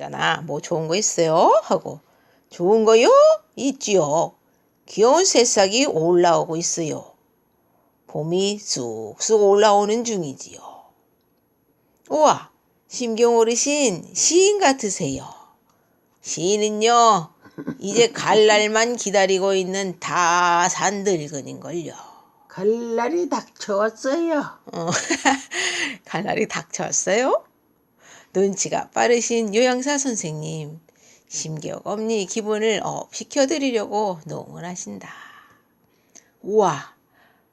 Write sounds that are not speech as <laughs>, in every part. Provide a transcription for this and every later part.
잖아. 뭐 좋은 거 있어요? 하고 좋은 거요? 있지요. 귀여운 새싹이 올라오고 있어요. 봄이 쑥쑥 올라오는 중이지요. 우와, 심경 어르신 시인 같으세요. 시인은요, 이제 갈 날만 기다리고 있는 다산 늙은인걸요. 갈 날이 닥쳐왔어요. 어, <laughs> 갈 날이 닥쳐왔어요? 눈치가 빠르신 요양사 선생님, 심기억 엄니 기분을 업 시켜드리려고 농을 하신다. 우와,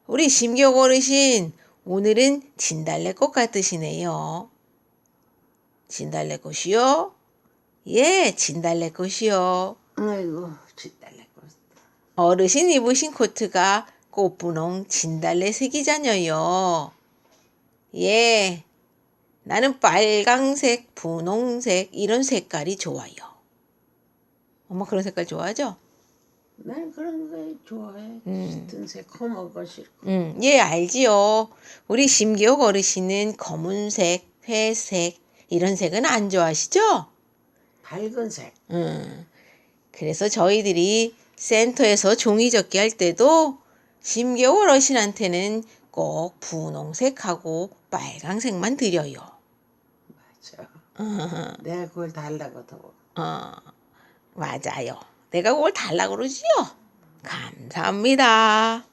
우리 심기억 어르신, 오늘은 진달래꽃 같으시네요. 진달래꽃이요? 예, 진달래꽃이요. 아이고, 진달래꽃. 어르신 입으신 코트가 꽃분홍 진달래 색이잖여요. 예, 나는 빨강색, 분홍색 이런 색깔이 좋아요. 엄마 그런 색깔 좋아하죠? 난 그런 거 좋아해. 음. 짙은 색, 검은 거 싫고. 음, 예, 알지요. 우리 심기옥 어르신은 검은색, 회색 이런 색은 안 좋아하시죠? 밝은 색. 음, 그래서 저희들이 센터에서 종이 접기 할 때도 심겨울 어르신한테는 꼭 분홍색하고 빨강색만 드려요. 맞아. 내가 그걸 달라고 더. 어, 맞아요. 내가 그걸 달라고 그러지요. 감사합니다.